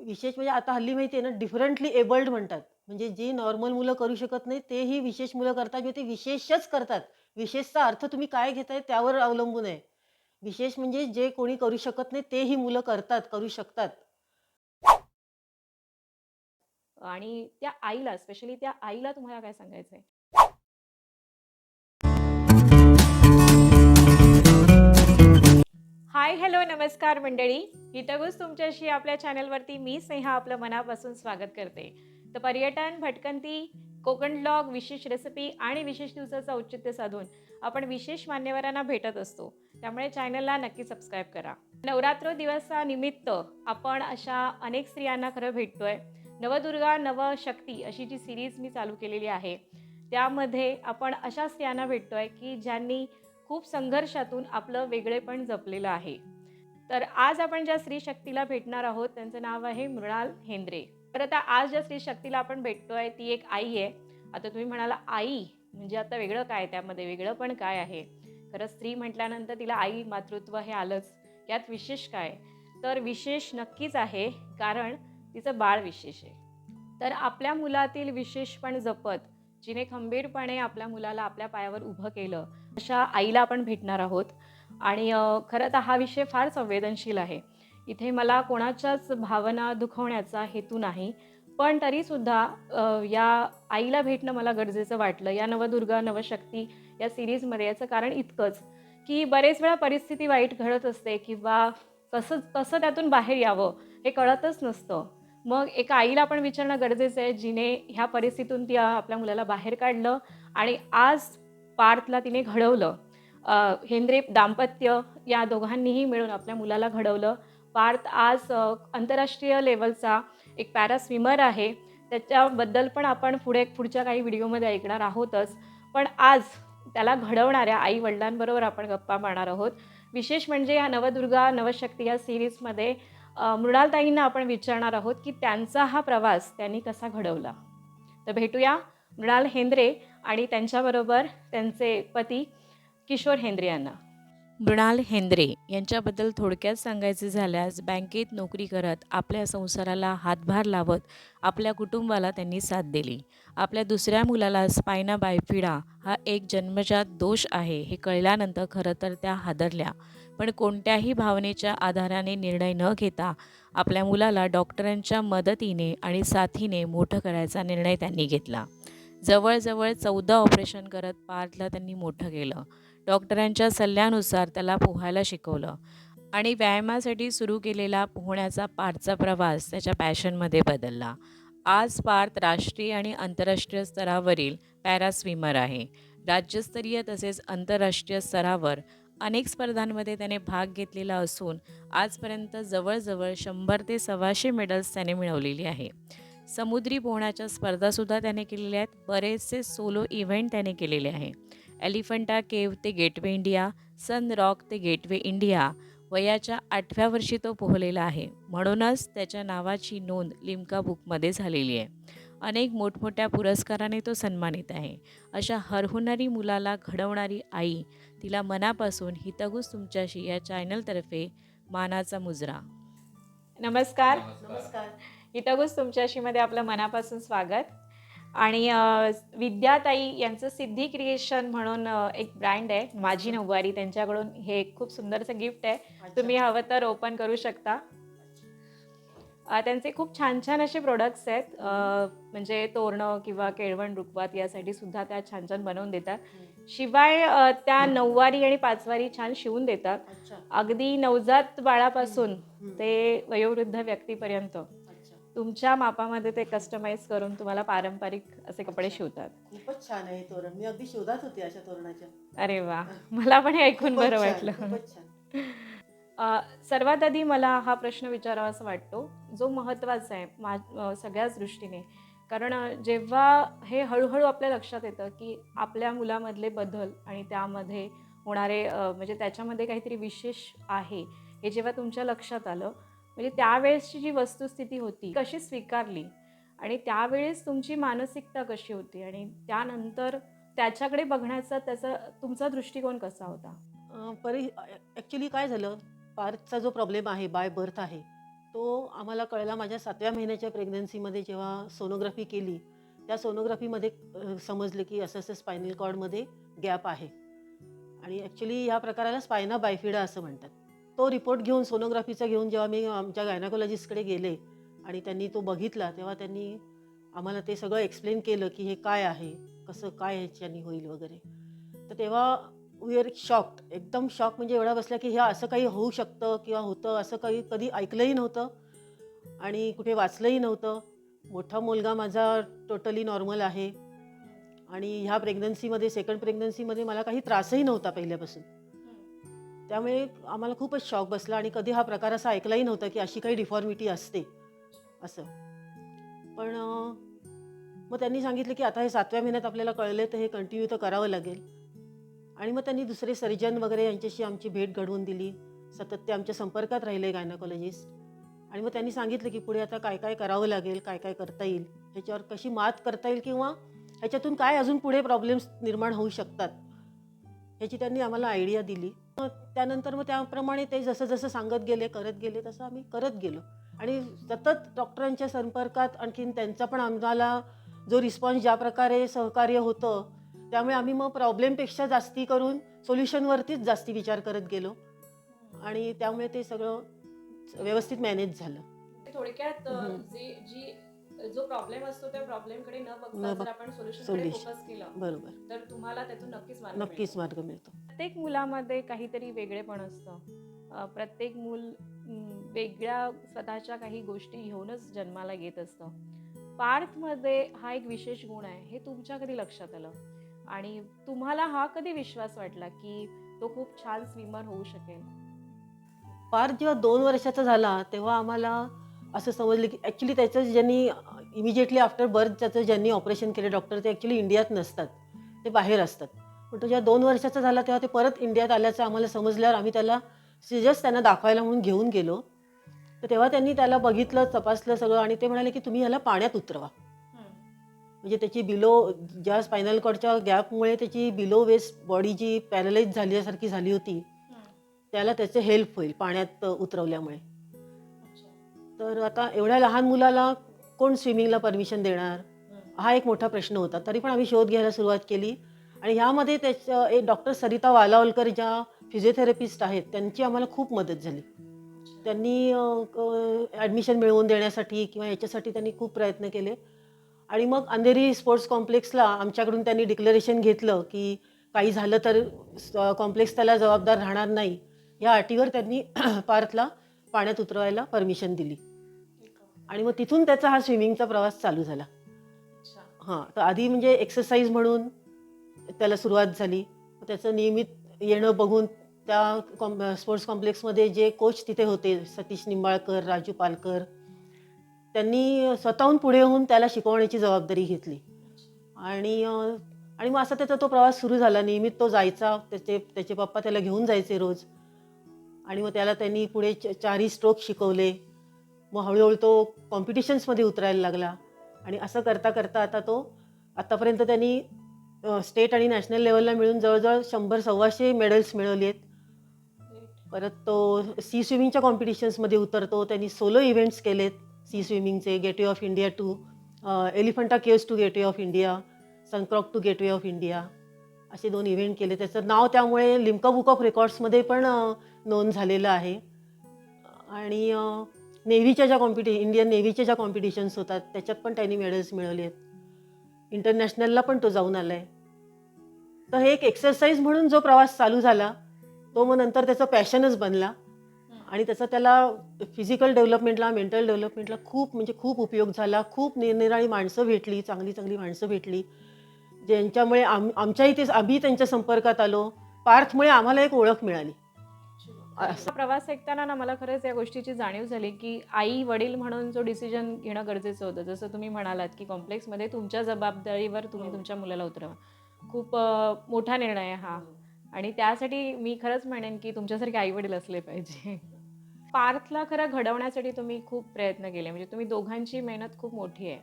विशेष म्हणजे आता हल्ली माहिती आहे ना डिफरंटली एबल्ड म्हणतात. म्हणजे जी नॉर्मल मुलं करू शकत नाही तेही विशेष मुलं करतात किंवा ते विशेषच करतात. विशेषचा अर्थ तुम्ही काय घेताय त्यावर अवलंबून आहे. विशेष म्हणजे जे कोणी करू शकत नाही तेही मुलं करतात करू शकतात. आणि त्या आईला स्पेशली त्या आईला तुम्हाला काय सांगायचं आहे हाय हॅलो नमस्कार मंडळी. हितगुज तुमच्याशी आपल्या चॅनलवरती मी स्नेहा आपलं मनापासून स्वागत करते. तर पर्यटन भटकंती कोकण ब्लॉग विशेष रेसिपी आणि विशेष दिवसाचं औचित्य साधून आपण विशेष मान्यवरांना भेटत असतो. त्यामुळे चॅनलला नक्की सबस्क्राईब करा. नवरात्र दिवसानिमित्त आपण अशा अनेक स्त्रियांना खरं भेटतोय. नवदुर्गा नवशक्ती अशी जी सिरीज मी चालू केलेली आहे त्यामध्ये आपण अशा स्त्रियांना भेटतोय की ज्यांनी खूप संघर्षातून आपलं वेगळेपण जपलेलं आहे. तर आज आपण ज्या स्त्री शक्तीला भेटणार आहोत त्यांचं नाव आहे मृणाल हेंद्रे. तर आता आज ज्या स्त्री शक्तीला आपण भेटतोय ती एक आई आहे. आता तुम्ही म्हणाला आई म्हणजे आता वेगळं काय त्यामध्ये? वेगळं पण काय आहे? खरं स्त्री म्हटल्यानंतर तिला आई मातृत्व हे आलंच. यात विशेष काय? तर विशेष नक्कीच आहे कारण तिचं बाळ विशेष आहे. तर आपल्या मुलातील विशेषपण जपत जिने खंबीरपणे आपल्या मुलाला आपल्या पायावर उभं केलं अशा आईला आपण भेटणार आहोत. आणि खरं तर हा विषय फार संवेदनशील आहे. इथे मला कोणाच्याच भावना दुखवण्याचा हेतू नाही. पण तरीसुद्धा या आईला भेटणं मला गरजेचं वाटलं. या नवदुर्गा नवशक्ती या सिरीजमध्ये याचं कारण इतकंच की बरेच वेळा परिस्थिती वाईट घडत असते किंवा कसं कसं त्यातून बाहेर यावं हे कळतच नसतं. मग एका आईला आपण विचारणं गरजेचं आहे जिने ह्या परिस्थितीतून ती आपल्या मुलाला बाहेर काढलं. आणि आज पार्थला तिने घडवलं. अ, हेंद्रे दाम्पत्य या दोघांनीही मिळून आपल्या मुलाला घडवलं. पार्थ आज आंतरराष्ट्रीय लेवलचा एक पॅरा स्विमर आहे. त्याच्याबद्दल पण आपण पुढे पुढच्या काही व्हिडिओमध्ये ऐकणार आहोतच. पण आज त्याला घडवणाऱ्या आई वडिलांबरोबर आपण गप्पा मारणार आहोत. विशेष म्हणजे या नवदुर्गा नवशक्ती या सिरीजमध्ये मृणालताईंना आपण विचारणार आहोत की त्यांचा हा प्रवास त्यांनी कसा घडवला? तर भेटूया मृणाल हेंद्रे आणि त्यांच्याबरोबर त्यांचे पती किशोर हेंद्रे यांना. मृणाल हेंद्रे यांच्याबद्दल थोडक्यात सांगायचे झाल्यास बँकेत नोकरी करत आपल्या संसाराला हातभार लावत आपल्या कुटुंबाला त्यांनी साथ दिली. आपल्या दुसऱ्या मुलाला स्पायना बायफिडा हा एक जन्मजात दोष आहे हे कळल्यानंतर खरं तर त्या हादरल्या. पण कोणत्याही भावनेच्या आधाराने निर्णय न घेता आपल्या मुलाला डॉक्टरांच्या मदतीने आणि साथीने मोठं करायचा निर्णय त्यांनी घेतला. जवळजवळ चौदा ऑपरेशन करत पार्थला त्यांनी मोठं केलं. डॉक्टरांच्या सल्ल्यानुसार त्याला पोहायला शिकवलं. आणि व्यायामासाठी सुरू केलेला पोहण्याचा पार्थचा प्रवास त्याच्या पॅशनमध्ये बदलला. आज पार्थ राष्ट्रीय आणि आंतरराष्ट्रीय स्तरावरील पॅरास्विमर आहे. राज्यस्तरीय तसेच आंतरराष्ट्रीय स्तरावर अनेक स्पर्धांमध्ये त्याने भाग घेतलेला असून आजपर्यंत जवळजवळ शंभर ते सव्वाशे मेडल्स त्याने मिळवलेली आहे. समुद्री पोहण्याच्या स्पर्धासुद्धा त्याने केलेल्या आहेत. बरेचसे सोलो इव्हेंट त्याने केलेले आहे. एलिफंटा केव्ह ते गेटवे इंडिया सन रॉक ते गेटवे इंडिया वयाच्या आठव्या वर्षी तो पोहलेला आहे. म्हणूनच त्याच्या नावाची नोंद लिम्का बुकमध्ये झालेली आहे. अनेक मोठमोठ्या पुरस्काराने तो सन्मानित आहे. अशा हरहुन्नरी मुलाला घडवणारी आई तिला मनापासून हितगुज तुमच्याशी या चॅनलतर्फे मानाचा मुजरा. नमस्कार. नमस्कार. हितगुज तुमच्याशीमध्ये आपलं मनापासून स्वागत. आणि विद्याताई यांचं सिद्धी क्रिएशन म्हणून एक ब्रँड आहे माझी नऊवारी. त्यांच्याकडून हे एक खूप सुंदरसं गिफ्ट आहे. तुम्ही हवं तर ओपन करू शकता. त्यांचे खूप छान छान असे प्रोडक्ट्स आहेत. म्हणजे तोरणं किंवा केळवण रुखवात यासाठी सुद्धा त्या छान छान बनवून देतात. शिवाय त्या नऊवारी आणि पाचवारी छान शिवून देतात. अगदी नवजात बाळापासून. ते वयोवृद्ध व्यक्तीपर्यंत. तुमच्या मापामध्ये ते कस्टमाइज करून तुम्हाला पारंपरिक असे कपडे. शिवतात. खूपच छान आहे तोरण. मी अगदी शोधात होते अशा तोरणाच्या. अरे वा. मला पण हे ऐकून बरं वाटलं. खूपच छान. अ, सर्वात आधी मला हा प्रश्न विचारावा असं वाटतो जो महत्त्वाचा आहे मा अ, सगळ्याच दृष्टीने. कारण अ, जेव्हा हे हळूहळू आपल्या लक्षात येतं की आपल्या मुलामधले बदल आणि त्यामध्ये होणारे अ, म्हणजे त्याच्यामध्ये काहीतरी विशेष आहे हे जेव्हा तुमच्या लक्षात आलं म्हणजे त्यावेळेसची जी वस्तुस्थिती होती कशी स्वीकारली? आणि त्यावेळेस तुमची मानसिकता कशी होती? आणि त्यानंतर त्याच्याकडे बघण्याचा त्याचा तुमचा दृष्टिकोन कसा होता? परी ॲक्च्युली काय झालं? पार्थचा जो प्रॉब्लेम आहे बाय बर्थ आहे तो आम्हाला कळला माझ्या सातव्या महिन्याच्या प्रेग्नन्सीमध्ये जेव्हा सोनोग्राफी केली त्या सोनोग्राफीमध्ये समजले की असं असं स्पायनल कॉर्डमध्ये गॅप आहे. आणि ॲक्च्युली ह्या प्रकाराला स्पायना बायफिडा असं म्हणतात. तो रिपोर्ट घेऊन सोनोग्राफीचा घेऊन जेव्हा मी आमच्या गायनाकोलॉजिस्टकडे गेले आणि त्यांनी तो बघितला तेव्हा त्यांनी आम्हाला ते सगळं एक्सप्लेन केलं की हे काय आहे कसं काय ह्याच्यानी होईल वगैरे. तर तेव्हा वी आर शॉक्ड एकदम शॉक म्हणजे एवढा बसला की हे असं काही होऊ शकतं किंवा होतं असं काही कधी ऐकलंही नव्हतं आणि कुठे वाचलंही नव्हतं. मोठा मुलगा माझा टोटली नॉर्मल आहे आणि ह्या प्रेग्नन्सीमध्ये सेकंड प्रेग्नन्सीमध्ये मला काही त्रासही नव्हता पहिल्यापासून. त्यामुळे आम्हाला खूपच शॉक बसला आणि कधी हा प्रकार असा ऐकलाही नव्हता की अशी काही डिफॉर्मिटी असते असं. पण मग त्यांनी सांगितलं की आता हे सातव्या महिन्यात आपल्याला कळले तर हे कंटिन्यू तर करावं लागेल. आणि मग त्यांनी दुसरे सर्जन वगैरे यांच्याशी आमची भेट घडवून दिली. सतत ते आमच्या संपर्कात राहिले गायनाकॉलॉजिस्ट आणि मग त्यांनी सांगितलं की पुढे आता काय काय करावं लागेल काय काय करता येईल ह्याच्यावर कशी मात करता येईल किंवा ह्याच्यातून काय अजून पुढे प्रॉब्लेम्स निर्माण होऊ शकतात ह्याची त्यांनी आम्हाला आयडिया दिली. मग त्यानंतर मग त्याप्रमाणे ते जसं जसं सांगत गेले करत गेले तसं आम्ही करत गेलो. आणि सतत डॉक्टरांच्या संपर्कात आणखीन त्यांचा पण आम्हाला जो रिस्पॉन्स ज्या प्रकारे सहकार्य होतं त्यामुळे आम्ही मग प्रॉब्लेमपेक्षा जास्ती करून सोल्युशनवरतीच जास्ती विचार करत गेलो. आणि त्यामुळे ते सगळं व्यवस्थित मॅनेज झालं. थोडक्यात. जे जी जो प्रॉब्लेम असतो त्या प्रॉब्लेमकडे न बघता न जर आपण सोल्युशनकडे. फोकस केलं बरोबर. तर तुम्हाला त्यातून नक्कीच मार्ग नक्कीच मार्ग मिळतो. प्रत्येक मुलामध्ये काहीतरी वेगळेपण असतं. प्रत्येक मूल वेगळ्या स्वतःच्या काही गोष्टी घेऊनच जन्माला येत असतं. पार्थमध्ये हा एक विशेष गुण आहे हे तुमच्या कधी लक्षात आलं? आणि तुम्हाला हा कधी विश्वास वाटला की तो खूप छान स्विमर होऊ शकेल? पार जेव्हा दोन वर्षाचा झाला तेव्हा आम्हाला असं समजलं की ॲक्च्युली त्याचं ज्यांनी इमिजिएटली आफ्टर बर्थ त्याचं ज्यांनी ऑपरेशन केलं डॉक्टर ते ॲक्च्युली इंडियात नसतात. ते बाहेर असतात. पण तो जेव्हा दोन वर्षाचा झाला तेव्हा ते परत इंडियात आल्याचं आम्हाला समजल्यावर आम्ही त्याला सिजस त्यांना दाखवायला म्हणून घेऊन गेलो. तर तेव्हा त्यांनी त्याला बघितलं तपासलं सगळं आणि ते म्हणाले की तुम्ही ह्याला पाण्यात उतरवा. म्हणजे त्याची बिलो ज्या स्पायनल कॉर्डच्या गॅपमुळे त्याची बिलो वेस्ट बॉडी जी पॅरलाइज झाल्यासारखी झाली होती त्याला त्याचे हेल्प होईल पाण्यात उतरवल्यामुळे. तर आता एवढ्या लहान मुलाला कोण स्विमिंगला परमिशन देणार? हा एक मोठा प्रश्न होता. तरी पण आम्ही शोध घ्यायला सुरुवात केली. आणि ह्यामध्ये त्याच्या एक डॉक्टर सरिता वालावलकर ज्या फिजिओथेरपिस्ट आहेत त्यांची आम्हाला खूप मदत झाली. त्यांनी ॲडमिशन मिळवून देण्यासाठी किंवा याच्यासाठी त्यांनी खूप प्रयत्न केले. आणि मग अंधेरी स्पोर्ट्स कॉम्प्लेक्सला आमच्याकडून त्यांनी डिक्लेरेशन घेतलं की काही झालं तर कॉम्प्लेक्स त्याला जबाबदार राहणार नाही. या अटीवर त्यांनी पार्थला पाण्यात उतरवायला परमिशन दिली. आणि मग तिथून त्याचा हा स्विमिंगचा प्रवास चालू झाला. हां तर आधी म्हणजे एक्सरसाइज म्हणून त्याला सुरुवात झाली. त्याचं नियमित येणं बघून त्या कॉम स्पोर्ट्स कॉम्प्लेक्समध्ये जे कोच तिथे होते सतीश निंबाळकर राजू पालकर त्यांनी स्वतःहून पुढे येऊन त्याला शिकवण्याची जबाबदारी घेतली. आणि आणि मग असा त्याचा तो प्रवास सुरू झाला. नियमित तो जायचा त्याचे त्याचे पप्पा त्याला घेऊन जायचे रोज. आणि मग त्याला त्यांनी पुढे चारही स्ट्रोक शिकवले. मग हळूहळू तो कॉम्पिटिशन्समध्ये उतरायला लागला. आणि असं करता करता आता तो आत्तापर्यंत त्यांनी स्टेट आणि नॅशनल लेवलला मिळून जवळजवळ शंभर सव्वाशे मेडल्स मिळवली आहेत. परत तो सी स्विमिंगच्या कॉम्पिटिशन्समध्ये उतरतो. त्यांनी सोलो इव्हेंट्स केलेत sea स्विमिंगचे gateway of India to Elephanta caves to gateway of India sun rock to gateway of India असे दोन इव्हेंट केले. त्याचं नाव त्यामुळे लिम्का बुक ऑफ रेकॉर्ड्समध्ये पण नोंद झालेलं आहे. आणि नेव्हीच्या ज्या कॉम्पिटि इंडियन नेव्हीच्या ज्या कॉम्पिटिशन्स होतात त्याच्यात पण त्यांनी मेडल्स मिळवले आहेत. इंटरनॅशनलला पण तो जाऊन आला आहे तर हे एक एक्सरसाइज म्हणून जो प्रवास चालू झाला तो मग नंतर त्याचा पॅशनच बनला. आणि त्याचा त्याला फिजिकल डेव्हलपमेंटला मेंटल डेव्हलपमेंटला खूप म्हणजे खूप उपयोग झाला. खूप निरनिराळी माणसं भेटली चांगली चांगली माणसं भेटली. ज्यांच्यामुळे आम आमच्या इथे आम्ही त्यांच्या संपर्कात आलो. पार्थमुळे आम्हाला एक ओळख मिळाली. असं. हा प्रवास ऐकताना ना मला खरंच या गोष्टीची जाणीव झाली की आई वडील म्हणून जो डिसिजन घेणं गरजेचं होतं. जसं तुम्ही म्हणालात की कॉम्प्लेक्समध्ये तुमच्या जबाबदारीवर तुम्ही हो. तुमच्या मुलाला उतरवा. खूप मोठा निर्णय आहे हा. आणि त्यासाठी मी खरंच म्हणेन की तुमच्यासारखे आई वडील असले पाहिजे. पार्थला खरं घडवण्यासाठी तुम्ही खूप प्रयत्न केले. म्हणजे तुम्ही दोघांची मेहनत खूप मोठी आहे.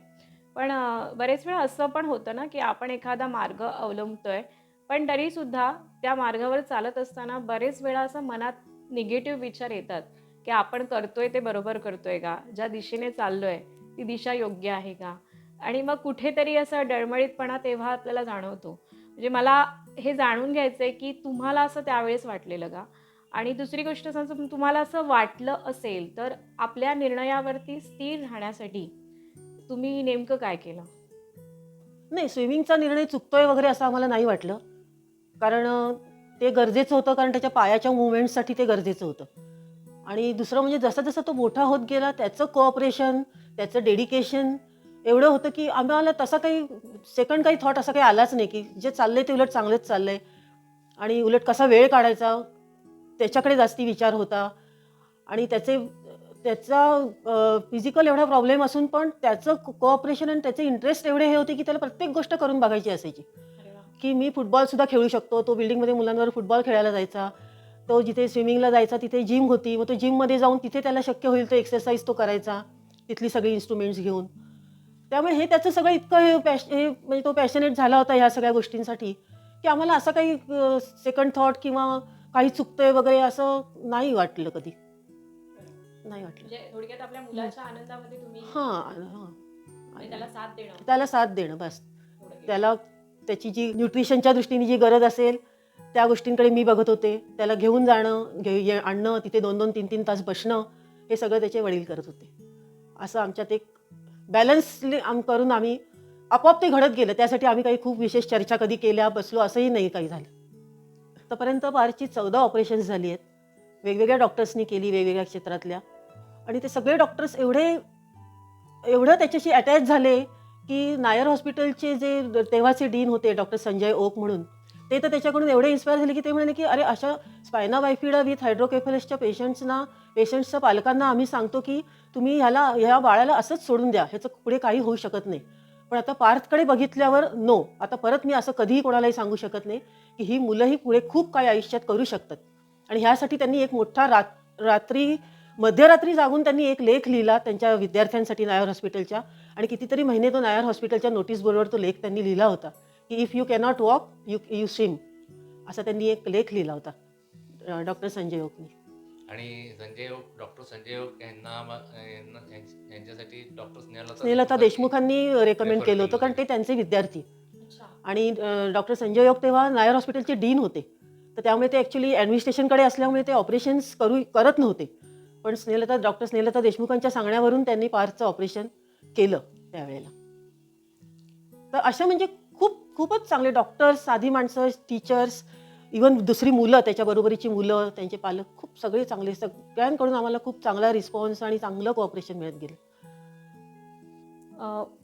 पण बरेच वेळा असं पण होतं ना की आपण एखादा मार्ग अवलंबतोय. पण तरीसुद्धा त्या मार्गावर चालत असताना बरेच वेळा असं मनात निगेटिव्ह विचार येतात की आपण करतोय ते बरोबर करतोय का? ज्या दिशेने चाललोय ती दिशा योग्य आहे का? आणि मग कुठेतरी असं डळमळीतपणा तेव्हा आपल्याला जाणवतो. म्हणजे मला हे जाणून घ्यायचं आहे की तुम्हाला असं त्यावेळेस वाटलेलं का? आणि दुसरी गोष्ट सांगतो तुम्हाला असं वाटलं असेल तर आपल्या निर्णयावरती स्थिर राहण्यासाठी तुम्ही नेमकं काय केलं? नाही स्विमिंगचा निर्णय चुकतोय वगैरे असं आम्हाला नाही वाटलं. कारण ते गरजेचं होतं कारण त्याच्या पायाच्या मुवमेंटसाठी ते गरजेचं होतं. आणि दुसरं म्हणजे जसा जसा तो मोठा होत गेला त्याचं कोऑपरेशन त्याचं डेडिकेशन एवढं होतं की आम्हाला तसा काही सेकंड काही थॉट असा काही आलाच नाही की जे चाललंय ते उलट चांगलंच चाललंय. आणि उलट कसा वेळ काढायचा त्याच्याकडे जास्ती विचार होता. आणि त्याचे त्याचा फिजिकल एवढा प्रॉब्लेम असून पण त्याचं कोऑपरेशन आणि त्याचे इंटरेस्ट एवढे हे होते की त्याला प्रत्येक गोष्ट करून बघायची असायची. की मी फुटबॉलसुद्धा खेळू शकतो. तो बिल्डिंगमध्ये मुलांवर फुटबॉल खेळायला जायचा. तो जिथे स्विमिंगला जायचा तिथे जिम होती. मग तो जिममध्ये जाऊन तिथे त्याला शक्य होईल तो एक्सरसाइज तो करायचा. तिथली सगळी इन्स्ट्रुमेंट्स घेऊन. त्यामुळे हे त्याचं सगळं इतकं हे पॅश हे म्हणजे तो पॅशनेट झाला होता ह्या सगळ्या गोष्टींसाठी की आम्हाला असं काही सेकंड थॉट किंवा काही चुकतंय वगैरे असं नाही वाटलं कधी. नाही वाटलं. म्हणजे हां हां. त्याला साथ देणं. त्याला साथ देणं बस. त्याला त्याची जी न्यूट्रिशनच्या दृष्टीने जी गरज असेल त्या गोष्टींकडे मी बघत होते. त्याला घेऊन जाणं घे ये- आणणं तिथे दोन दोन तीन तीन तास बसणं हे सगळं त्याचे वडील करत होते. असं आमच्यात एक बॅलन्सली आम करून आम्ही आपोआप ते घडत गेलं. त्यासाठी आम्ही काही खूप विशेष चर्चा कधी केल्या बसलो असंही नाही काही झालं. आतापर्यंत पारची चौदा ऑपरेशन्स झाली आहेत. वेगवेगळ्या डॉक्टर्सनी केली वेगवेगळ्या क्षेत्रातल्या. आणि ते सगळे डॉक्टर्स एवढे एवढं त्याच्याशी अटॅच झाले की नायर हॉस्पिटलचे जे तेव्हाचे डीन होते डॉक्टर संजय ओक म्हणून ते तर त्याच्याकडून एवढे इन्स्पायर झाले की ते म्हणाले की अरे अशा स्पायना वायफिडा विथ हायड्रोकेफेलसच्या पेशंट्सना पेशंट्सच्या पालकांना आम्ही सांगतो की तुम्ही ह्याला ह्या बाळाला असंच सोडून द्या ह्याचं पुढे काही होऊ शकत नाही. पण आता पार्थकडे बघितल्यावर नो आता परत मी असं कधीही कोणालाही सांगू शकत नाही की ही मुलंही पुढे खूप काही आयुष्यात करू शकतात. आणि ह्यासाठी त्यांनी एक मोठा रात रात्री मध्यरात्री जागून त्यांनी एक लेख लिहिला त्यांच्या विद्यार्थ्यांसाठी नायर हॉस्पिटलच्या आणि कितीतरी महिने तो नायर हॉस्पिटलच्या नोटीस बोर्डवर तो लेख त्यांनी लिहिला होता की if you cannot walk you you swim असा त्यांनी एक लेख लिहिला होता डॉक्टर संजय ओकनी आणि संजय ओक डॉक्टर संजय ओक यांना यांच्यासाठी डॉक्टर स्नेहलता स्नेहलता देशमुखांनी रेकमेंड केलं होतं कारण ते त्यांचे विद्यार्थी. आणि डॉक्टर संजय योग तेव्हा नायर हॉस्पिटलचे डीन होते. तर त्यामुळे ते ॲक्च्युली ॲडमिनिस्ट्रेशनकडे असल्यामुळे ते ऑपरेशन्स करू करत नव्हते. पण स्नेहलता डॉक्टर स्नेहलता देशमुखांच्या सांगण्यावरून त्यांनी पार्थचं ऑपरेशन केलं त्यावेळेला. तर अशा म्हणजे खूप खूपच चांगले डॉक्टर्स साधी माणसं टीचर्स इवन दुसरी मुलं त्याच्याबरोबरीची मुलं त्यांचे पालक खूप सगळे चांगले. सगळ्यांकडून आम्हाला खूप चांगला रिस्पॉन्स आणि चांगलं कोऑपरेशन मिळत गेलं.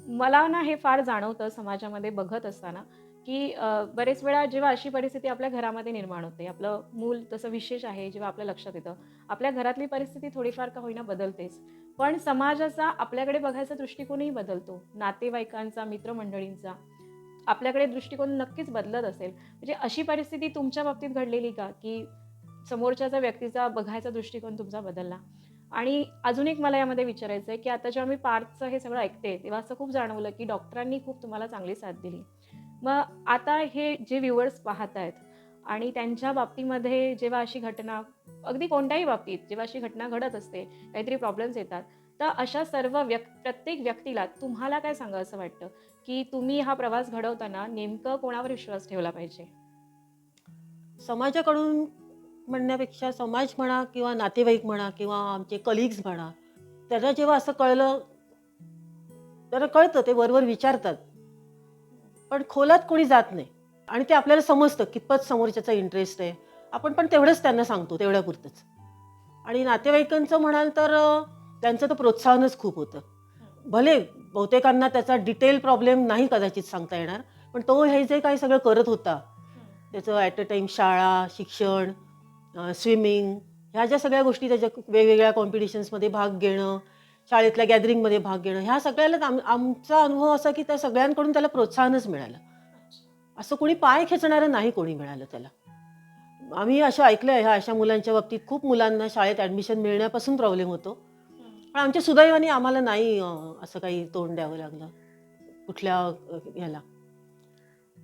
मला ना हे फार जाणवतं समाजामध्ये बघत असताना. की बरेच वेळा जेव्हा अशी परिस्थिती आपल्या घरामध्ये निर्माण होते आपलं मूल तसं विशेष आहे जेव्हा आपल्या लक्षात येतं आपल्या घरातली परिस्थिती थोडीफार का होईना बदलतेच. पण समाजाचा आपल्याकडे बघायचा दृष्टिकोनही बदलतो नातेवाईकांचा मित्रमंडळींचा. आपल्याकडे दृष्टिकोन नक्कीच बदलत असेल. म्हणजे अशी परिस्थिती तुमच्या बाबतीत घडलेली का? की समोरच्याचा व्यक्तीचा बघायचा दृष्टिकोन तुमचा बदलला. आणि अजून एक मला यामध्ये विचारायचं आहे की आता जेव्हा मी पार्थचं हे सगळं ऐकते तेव्हा असं खूप जाणवलं की डॉक्टरांनी खूप तुम्हाला चांगली साथ दिली. मग आता हे जे व्ह्युअर्स पाहत आहेत आणि त्यांच्या बाबतीमध्ये जेव्हा अशी घटना अगदी कोणत्याही बाबतीत जेव्हा अशी घटना घडत असते काहीतरी प्रॉब्लेम्स येतात तर अशा सर्व व्यक् प्रत्येक व्यक्तीला तुम्हाला काय सांगा असं वाटतं? की तुम्ही हा प्रवास घडवताना नेमकं कोणावर विश्वास ठेवला पाहिजे? समाजाकडून म्हणण्यापेक्षा समाज म्हणा किंवा नातेवाईक म्हणा किंवा आमचे कलिग्स म्हणा त्यांना जेव्हा असं कळलं त्यांना कळतं ते वरवर विचारतात. पण खोलात कोणी जात नाही. आणि ते आपल्याला समजतं कितपत समोरच्याचा इंटरेस्ट आहे. आपण पण तेवढंच त्यांना सांगतो तेवढ्यापुरतंच. आणि नातेवाईकांचं म्हणाल तर त्यांचं तर प्रोत्साहनच खूप होतं. भले बहुतेकांना त्याचा डिटेल प्रॉब्लेम नाही कदाचित सांगता येणार पण तो हे जे काही सगळं करत होता त्याचं ॲट अ टाईम शाळा शिक्षण स्विमिंग ह्या ज्या सगळ्या गोष्टी त्याच्या वेगवेगळ्या कॉम्पिटिशन्समध्ये भाग घेणं शाळेतल्या गॅदरिंगमध्ये भाग घेणं ह्या सगळ्याला आम आमचा अनुभव असा की त्या सगळ्यांकडून त्याला प्रोत्साहनच मिळालं. असं कोणी पाय खेचणारं नाही कोणी मिळालं त्याला. आम्ही असं ऐकलं आहे ह्या अशा मुलांच्या बाबतीत खूप मुलांना शाळेत ॲडमिशन मिळण्यापासून प्रॉब्लेम होतो. पण आमच्या सुदैवाने आम्हाला नाही असं काही तोंड द्यावं लागलं कुठल्या ह्याला.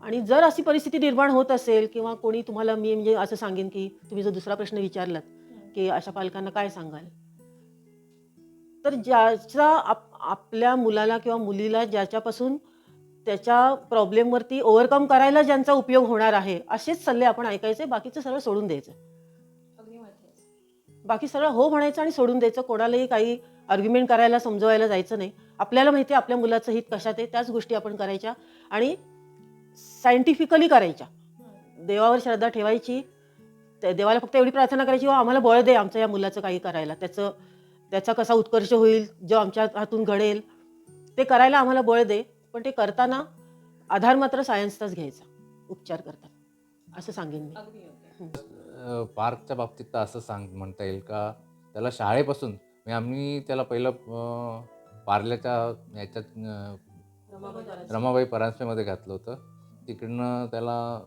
आणि जर अशी परिस्थिती निर्माण होत असेल किंवा कोणी तुम्हाला मी म्हणजे असं सांगेन की तुम्ही जर दुसरा प्रश्न विचारलात की अशा पालकांना काय सांगाल? तर ज्याचा आप आपल्या मुलाला किंवा मुलीला ज्याच्यापासून त्याच्या प्रॉब्लेमवरती ओव्हरकम करायला ज्यांचा उपयोग होणार आहे असेच सल्ले आपण ऐकायचे. बाकीचं सगळं सोडून द्यायचं. बाकी सगळं हो म्हणायचं आणि सोडून द्यायचं. कोणालाही काही आर्ग्युमेंट करायला समजवायला जायचं नाही. आपल्याला माहिती आहे आपल्या मुलाचं हित कशात आहे त्याच गोष्टी आपण करायच्या आणि सायंटिफिकली करायच्या. देवावर श्रद्धा ठेवायची. त्या देवाला फक्त एवढी प्रार्थना करायची व आम्हाला बळ दे आमच्या या मुलाचं काही करायला. त्याचं त्याचा कसा उत्कर्ष होईल जो आमच्या हातून घडेल ते करायला आम्हाला बळ दे पण ते करताना आधार मात्र सायन्सचाच घ्यायचा उपचार करताना. असं सांगेन मी. पार्कच्या बाबतीत तर असं सांग म्हणता येईल का? त्याला शाळेपासून म्हणजे आम्ही त्याला पहिलं पार्ल्याच्या याच्यात रमाबाई परांजपेमध्ये घातलं होतं. तिकडनं त्याला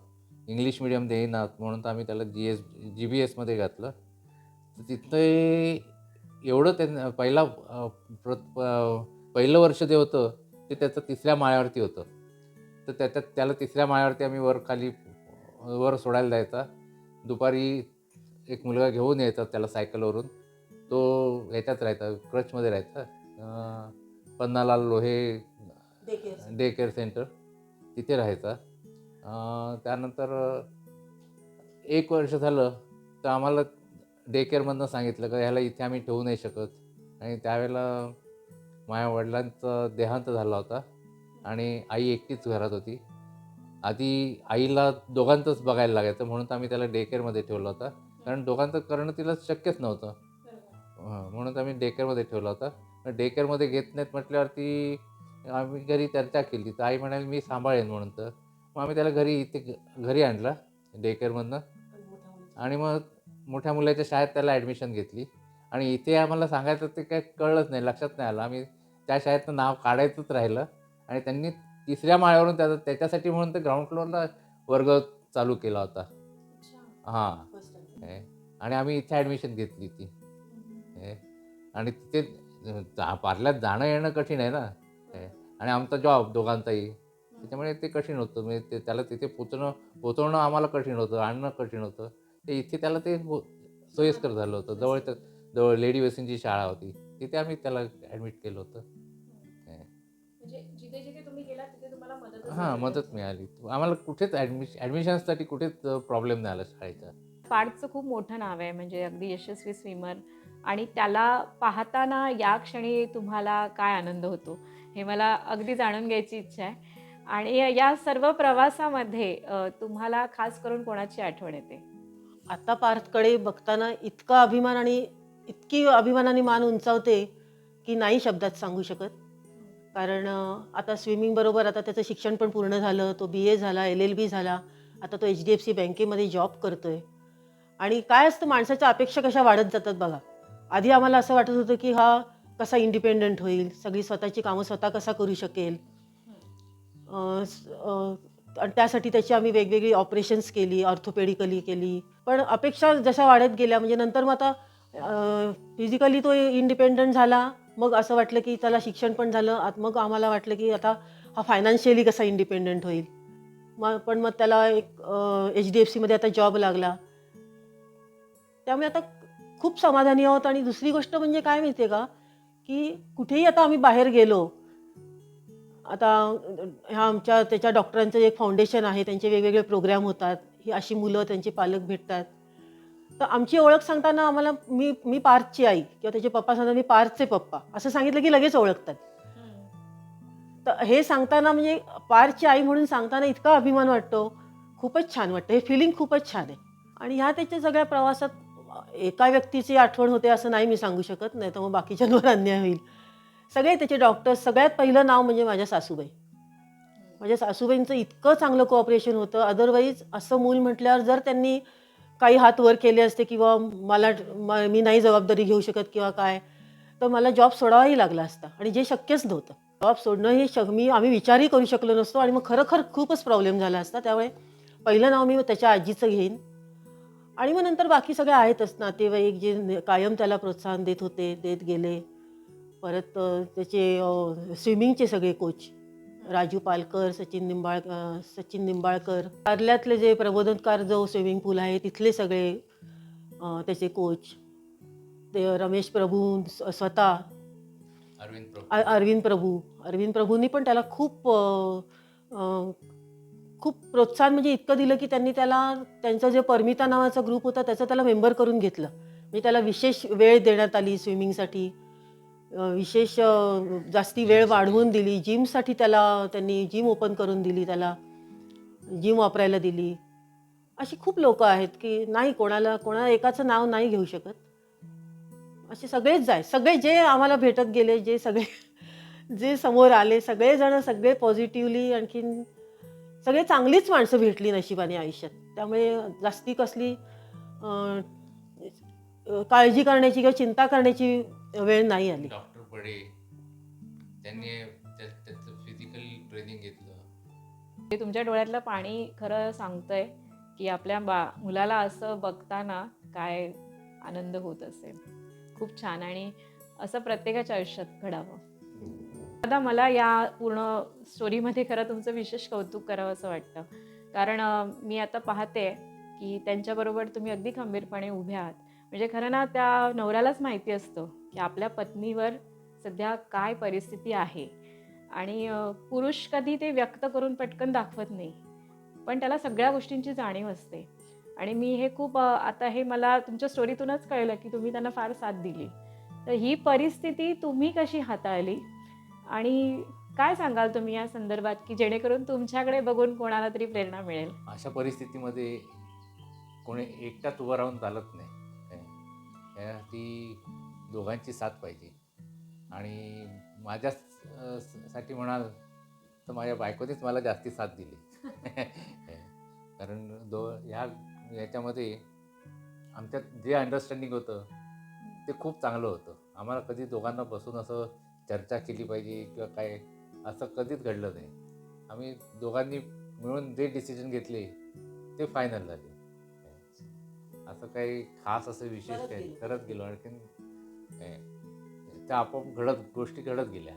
इंग्लिश मिडियम देईनात म्हणून तर आम्ही त्याला जी एस जी बी एसमध्ये घातलं. तर तिथे एवढं त्यांना पहिला प्र पहिलं वर्ष जे होतं ते त्याचं तिसऱ्या माळ्यावरती होतं. तर त्याच्यात त्याला तिसऱ्या माळ्यावरती आम्ही वर खाली वर सोडायला जायचा. दुपारी एक मुलगा घेऊन यायचा त्याला सायकलवरून. तो ह्याच्यात राहायचा क्रचमध्ये राहायचा. पन्नालाल लोहे डे केअर सेंटर तिथे राहायचा. त्यानंतर एक वर्ष झालं तर आम्हाला डे केअरमधनं सांगितलं का ह्याला इथे आम्ही ठेवू नाही शकत. आणि त्यावेळेला माझ्या वडिलांचा देहांत झाला होता आणि आई एकटीच घरात होती. आधी आईला दोघांचंच बघायला लागायचं म्हणून तर आम्ही त्याला डे केअरमध्ये ठेवला होता. कारण दोघांचं करणं तिला शक्यच नव्हतं. म्हणून आम्ही डे केअरमध्ये ठेवला होता. डे केअरमध्ये घेत नाहीत म्हटल्यावरती आम्ही घरी चर्चा केली. तर आई म्हणाली मी सांभाळेन म्हणून तर. मग आम्ही त्याला घरी इथे घ- घरी आणला डे केअरमधनं आणि मग मोठ्या मुलाच्या शाळेत त्याला ॲडमिशन घेतली. आणि इथे आम्हाला सांगायचं ते काय कळलंच नाही लक्षात नाही आलं. आम्ही त्या शाळेतनं नाव काढायचंच राहिलं. आणि त्यांनी तिसऱ्या माळ्यावरून त्याचा त्याच्यासाठी म्हणून ते ग्राउंड फ्लोअरला वर्ग चालू केला होता. हां. आणि आम्ही इथे ॲडमिशन घेतली ती. आणि तिथे पार्ल्यात जाणं येणं कठीण आहे ना. हे. आणि आमचा जॉब दोघांचाही. त्याच्यामुळे ते कठीण होतं. म्हणजे ते त्याला तिथे पोचणं पोचवणं आम्हाला कठीण होतं आणणं कठीण होतं. ते इथे त्याला ते सोयीस्कर झालं होतं. जवळच्या जवळ लेडी वेसिनची शाळा होती. तिथे आम्ही त्याला ॲडमिट केलं होतं. म्हणजे जिथे जिथे तुम्ही गेला तिथे तुम्हाला मदत हां मदत मिळाली. आम्हाला कुठेच ॲडमिश ॲडमिशनसाठी कुठेच प्रॉब्लेम नाही आला शाळेचा. पार्थचं खूप मोठं नाव आहे. म्हणजे अगदी यशस्वी स्विमर आणि त्याला पाहताना या क्षणी तुम्हाला काय आनंद होतो हे मला अगदी जाणून घ्यायची इच्छा आहे. आणि या सर्व प्रवासामध्ये तुम्हाला खास करून कोणाची आठवण येते? आता पार्थकडे बघताना इतका अभिमान आणि इतकी अभिमानाने मान उंचावते की नाही शब्दात सांगू शकत. कारण आता स्विमिंग बरोबर आता त्याचं शिक्षण पण पूर्ण झालं तो बी ए झाला एल एल बी झाला आता तो एच डी एफ सी बँकेमध्ये जॉब करतोय. आणि काय असतं माणसाच्या अपेक्षा कशा वाढत जातात बघा. आधी आम्हाला असं वाटत होतं की हा कसा इंडिपेंडंट होईल सगळी स्वतःची कामं स्वतः कसा करू शकेल. आणि त्यासाठी त्याची आम्ही वेगवेगळी ऑपरेशन्स केली ऑर्थोपेडिकली केली पण अपेक्षा जशा वाढत गेल्या म्हणजे नंतर मग आता फिजिकली तो इंडिपेंडंट झाला. मग असं वाटलं की त्याला शिक्षण पण झालं. आत- मग आम्हाला वाटलं की आता हा फायनान्शियली कसा इंडिपेंडंट होईल. मग पण मग त्याला एक एच डी एफ सीमध्ये आता जॉब लागला. त्यामुळे आता खूप समाधानी आहोत. आणि दुसरी गोष्ट म्हणजे काय माहिती आहे का? की कुठेही आता आम्ही बाहेर गेलो आता ह्या आमच्या त्याच्या डॉक्टरांचं एक फाउंडेशन आहे. त्यांचे वेगवेगळे प्रोग्राम होतात. ही अशी मुलं त्यांचे पालक भेटतात. तर आमची ओळख सांगताना आम्हाला मी मी पार्थची आई किंवा त्याचे पप्पा सांगतात मी पार्थचे पप्पा. असं सांगितलं की लगेच ओळखतात. तर हे सांगताना म्हणजे पार्थची आई म्हणून सांगताना इतका अभिमान वाटतो. खूपच छान वाटतं. हे फिलिंग खूपच छान आहे. आणि ह्या त्याच्या सगळ्या प्रवासात एका व्यक्तीची आठवण होते असं नाही मी सांगू शकत नाही तर मग बाकीच्यांवर अन्याय होईल. सगळे त्याचे डॉक्टर्स सगळ्यात पहिलं नाव म्हणजे माझ्या सासूबाई. माझ्या सासूबाईंचं इतकं चांगलं कोऑपरेशन होतं. अदरवाईज असं मूल म्हटल्यावर जर त्यांनी काही हात वर केले असते किंवा मला म- मी नाही जबाबदारी घेऊ शकत किंवा काय तर मला जॉब सोडावाही लागला असता. आणि जे शक्यच नव्हतं. जॉब सोडणं हे श मी आम्ही विचारही करू शकलो नसतो आणि मग खरोखर खूपच प्रॉब्लेम झाला असता. त्यामुळे पहिलं नाव मी त्याच्या आजीचं घेईन. आणि मग नंतर बाकी सगळे आहेतच नातेवाईक जे कायम त्याला प्रोत्साहन देत होते देत गेले. परत त्याचे स्विमिंगचे सगळे कोच राजू पालकर सचिन निंबाळ सचिन निंबाळकर. कारल्यातले जे प्रबोधनकार जो स्विमिंग पूल आहे तिथले सगळे त्याचे कोच ते रमेश प्रभू स्वतः. अरविंद प्रभू. अरविंद प्रभू. अरविंद प्रभूंनी पण त्याला खूप खूप प्रोत्साहन म्हणजे इतकं दिलं की त्यांनी त्याला त्यांचा जे परमिता नावाचा ग्रुप होता त्याचा त्याला मेंबर करून घेतलं. म्हणजे त्याला विशेष वेळ देण्यात आली स्विमिंगसाठी विशेष जास्ती वेळ वाढवून दिली. जिमसाठी त्याला त्यांनी जिम ओपन करून दिली त्याला. जिम वापरायला दिली. अशी खूप लोक आहेत की नाही कोणाला कोणाला एकाचं नाव नाही घेऊ शकत. असे सगळेच जाय सगळे जे आम्हाला भेटत गेले जे सगळे जे समोर आले सगळेजण सगळे पॉझिटिव्हली आणखीन सगळे चांगलीच माणसं भेटली नशिबाने आयुष्यात. त्यामुळे जास्ती कसली काळजी करण्याची किंवा चिंता करण्याची वेळ नाही आली. डॉक्टर बडे त्यांनी त्या- त्याचं फिजिकल ट्रेनिंग घेतलं. ते तुमच्या डोळ्यातलं पाणी खरं सांगतंय की आपल्या बा मुलाला असं बघताना काय आनंद होत असेल. खूप छान आणि असं प्रत्येकाच्या आयुष्यात घडावं. आता मला या पूर्ण स्टोरीमध्ये खरं तुमचं विशेष कौतुक करावं असं वाटतं. कारण मी आता पाहते की त्यांच्याबरोबर तुम्ही अगदी खंबीरपणे उभे आहात. म्हणजे खरं ना त्या नवऱ्यालाच माहिती असतं. की आपल्या पत्नीवर सध्या काय परिस्थिती आहे. आणि पुरुष कधी ते व्यक्त करून पटकन दाखवत नाही पण त्याला सगळ्या गोष्टींची जाणीव असते. आणि मी हे खूप आता हे मला तुमच्या स्टोरीतूनच कळलं की तुम्ही त्यांना फार साथ दिली. तर ही परिस्थिती तुम्ही कशी हाताळली? आणि काय सांगाल तुम्ही या संदर्भात की जेणेकरून तुमच्याकडे बघून कोणाला तरी प्रेरणा मिळेल? अशा परिस्थितीमध्ये कोणी एकटाच उभं राहून चालत नाही. त्यासाठी दोघांची साथ पाहिजे. आणि माझ्या साठी म्हणाल तर माझ्या बायकोनेच मला जास्ती साथ दिली. कारण दो ह्या याच्यामध्ये आमच्यात जे अंडरस्टँडिंग होतं ते खूप चांगलं होतं. आम्हाला कधी दोघांना बसून असं चर्चा केली पाहिजे किंवा काय असं कधीच घडलं नाही. आम्ही दोघांनी मिळून जे डिसिजन घेतले ते फायनल झाले. असं काही खास असं विशेष काही. करत गेलो. आणखीन त्या आपोआप घडत गोष्टी घडत गेल्या.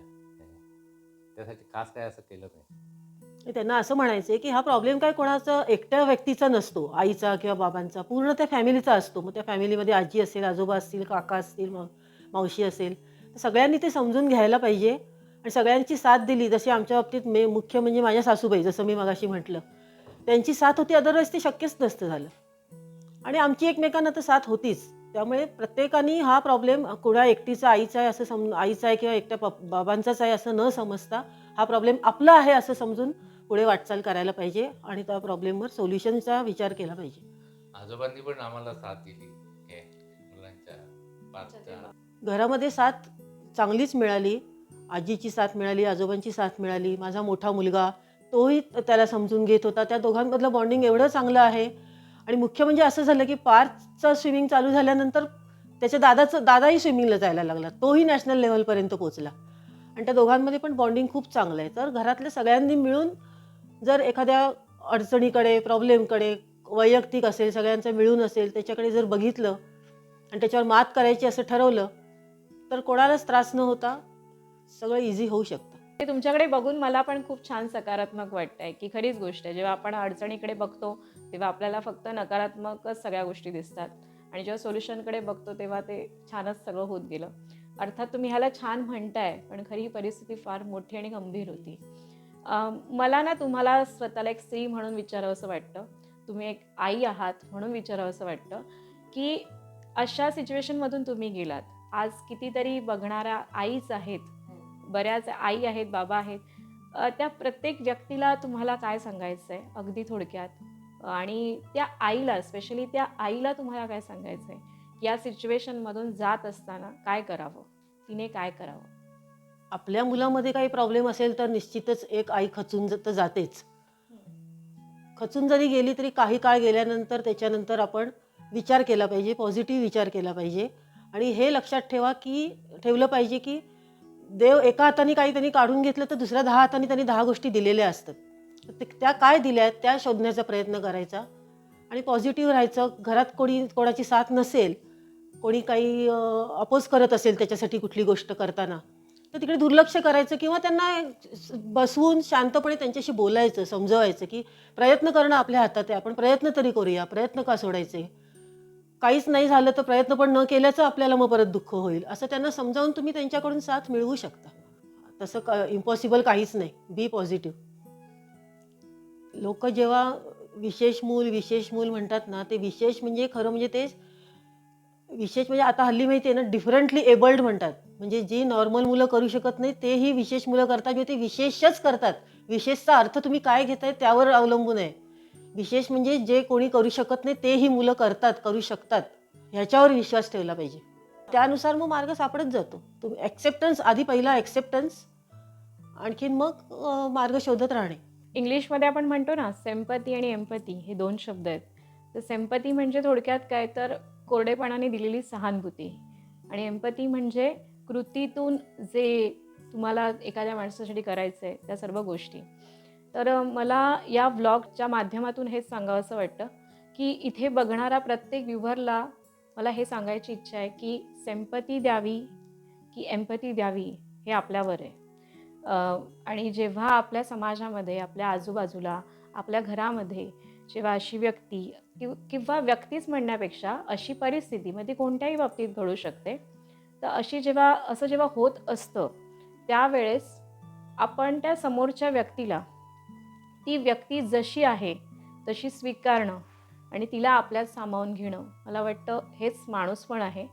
त्यासाठी खास काय असं केलं नाही. त्यांना असं म्हणायचं आहे की हा प्रॉब्लेम काय कोणाचा? एकट्या व्यक्तीचा नसतो आईचा किंवा बाबांचा. पूर्ण त्या फॅमिलीचा असतो. मग त्या फॅमिलीमध्ये आजी असेल आजोबा असतील काका असतील मग मावशी असेल तर सगळ्यांनी ते समजून घ्यायला पाहिजे आणि सगळ्यांची साथ दिली. जशी आमच्या बाबतीत मे मुख्य म्हणजे माझ्या सासूबाई जसं मी मगाशी म्हटलं त्यांची साथ होती. अदरवाईज ते शक्यच नसतं झालं. आणि आमची एकमेकांना तर साथ होतीच. त्यामुळे प्रत्येकाने हा प्रॉब्लेम कुणा एकटीचा आईचा आहे असं सम आईचा आहे किंवा एकट्या पप बाबांचाच आहे असं न समजता हा प्रॉब्लेम आपला आहे असं समजून पुढे वाटचाल करायला पाहिजे आणि त्या प्रॉब्लेमवर सोल्युशनचा विचार केला पाहिजे. आजोबांनी पण आम्हाला साथ दिली. हे मुलांच्या पाचच्या घरामध्ये साथ चांगलीच मिळाली. आजीची साथ मिळाली आजोबांची साथ मिळाली. माझा मोठा मुलगा तोही त्याला समजून घेत होता. त्या दोघांमधलं बॉन्डिंग एवढं चांगलं आहे. आणि मुख्य म्हणजे असं झालं की पार्कचं स्विमिंग चालू झाल्यानंतर त्याच्या दादाचं दादाही स्विमिंगला जायला लागला. तोही नॅशनल लेवलपर्यंत पोचला आणि त्या दोघांमध्ये पण बॉन्डिंग खूप चांगलं आहे. तर घरातल्या सगळ्यांनी मिळून जर एखाद्या अडचणीकडे प्रॉब्लेमकडे वैयक्तिक असेल सगळ्यांचं मिळून असेल त्याच्याकडे जर बघितलं आणि त्याच्यावर मात करायची असं ठरवलं तर कोणालाच त्रास न होता सगळं इझी होऊ शकतं. ते तुमच्याकडे बघून मला पण खूप छान सकारात्मक वाटतंय की खरीच गोष्ट आहे. जेव्हा आपण अडचणीकडे बघतो तेव्हा आपल्याला फक्त नकारात्मकच सगळ्या गोष्टी दिसतात. आणि जेव्हा सोल्युशनकडे बघतो तेव्हा ते छानच सगळं होत गेलं. अर्थात तुम्ही ह्याला छान म्हणताय पण खरी ही परिस्थिती फार मोठी आणि गंभीर होती. मला ना तुम्हाला स्वतःला एक स्त्री म्हणून विचारावं असं वाटतं. तुम्ही एक आई आहात म्हणून विचारावं असं वाटतं की अशा सिच्युएशनमधून तुम्ही गेलात. आज कितीतरी बघणाऱ्या आईच आहेत. बऱ्याच आई आहेत बाबा आहेत. त्या प्रत्येक व्यक्तीला तुम्हाला काय सांगायचं आहे अगदी थोडक्यात. आणि त्या आईला स्पेशली त्या आईला तुम्हाला काय सांगायचं आहे या सिच्युएशनमधून जात असताना काय करावं? तिने काय करावं? आपल्या मुलामध्ये काही प्रॉब्लेम असेल तर निश्चितच एक आई खचून तर जातेच. खचून जरी गेली तरी काही काळ गेल्यानंतर त्याच्यानंतर आपण विचार केला पाहिजे पॉझिटिव्ह विचार केला पाहिजे. आणि हे लक्षात ठेवा की ठेवलं पाहिजे की देव एका हाताने काही त्यांनी काढून घेतलं तर दुसऱ्या दहा हाताने त्यांनी दहा गोष्टी दिलेल्या असतात. तर ते- त्या काय दिल्या आहेत त्या शोधण्याचा प्रयत्न करायचा. आणि पॉझिटिव्ह राहायचं. घरात कोणी कोणाची साथ नसेल कोणी काही अपोज करत असेल त्याच्यासाठी कुठली गोष्ट करताना तर तिकडे दुर्लक्ष करायचं किंवा त्यांना बसवून शांतपणे त्यांच्याशी बोलायचं समजवायचं की प्रयत्न करणं आपल्या हातात आहे. आपण प्रयत्न तरी करूया. प्रयत्न का सोडायचे? काहीच नाही झालं तर प्रयत्न पण न केल्याचं आपल्याला मग परत दुःख होईल. असं त्यांना समजावून तुम्ही त्यांच्याकडून साथ मिळवू शकता. तसं क इम्पॉसिबल काहीच नाही. बी पॉझिटिव्ह लोक जेव्हा विशेष मूल विशेष मूल म्हणतात ना ते विशेष म्हणजे खरं म्हणजे ते विशेष म्हणजे आता हल्ली माहिती आहे ना डिफरंटली एबल्ड म्हणतात. म्हणजे जी नॉर्मल मुलं करू शकत नाही तेही विशेष मुलं करतात किंवा ते विशेषच करतात. विशेषचा अर्थ तुम्ही काय घेताय त्यावर अवलंबून आहे. विशेष म्हणजे जे कोणी करू शकत नाही तेही मुलं करतात करू शकतात. ह्याच्यावर विश्वास ठेवला पाहिजे. त्यानुसार मग मार्ग सापडत जातो. तुम्ही ॲक्सेप्टन्स आधी पहिला ॲक्सेप्टन्स आणखीन मग मार्ग शोधत राहणे. इंग्लिशमध्ये आपण म्हणतो ना सेम्पती आणि एम्पती हे दोन शब्द आहेत. तर सेम्पती म्हणजे थोडक्यात काय? तर कोरडेपणाने दिलेली सहानुभूती. आणि एम्पती म्हणजे कृतीतून जे तुम्हाला एखाद्या माणसासाठी करायचं आहे त्या सर्व गोष्टी. तर मला या व्लॉगच्या माध्यमातून हेच सांगावं असं वाटतं की इथे बघणारा प्रत्येक व्ह्युव्हरला मला हे सांगायची इच्छा आहे की सेम्पती द्यावी की एम्पती द्यावी हे आपल्यावर आहे. आणि जेव्हा आपल्या समाजामध्ये आपल्या आजूबाजूला आपल्या घरामध्ये जेव्हा अशी व्यक्ती किंवा व्यक्तीच म्हणण्यापेक्षा अशी परिस्थिती मग ती कोणत्याही बाबतीत घडू शकते. तर अशी जेव्हा असं जेव्हा होत असतं त्यावेळेस आपण त्या समोरच्या व्यक्तीला ती व्यक्ती जशी आहे तशी स्वीकारणं आणि तिला आपल्यात सामावून घेणं मला वाटतं हेच माणूसपण आहे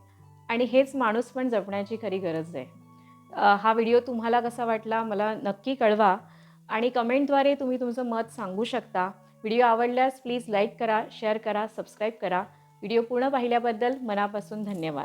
आणि हेच माणूसपण जपण्याची खरी गरज आहे. हा व्हिडिओ तुम्हाला कसा वाटला मला नक्की कळवा आणि कमेंटद्वारे तुम्ही तुमचं मत सांगू शकता. व्हिडिओ आवडल्यास प्लीज लाईक करा शेअर करा सबस्क्राईब करा. व्हिडिओ पूर्ण पाहिल्याबद्दल मनापासून धन्यवाद.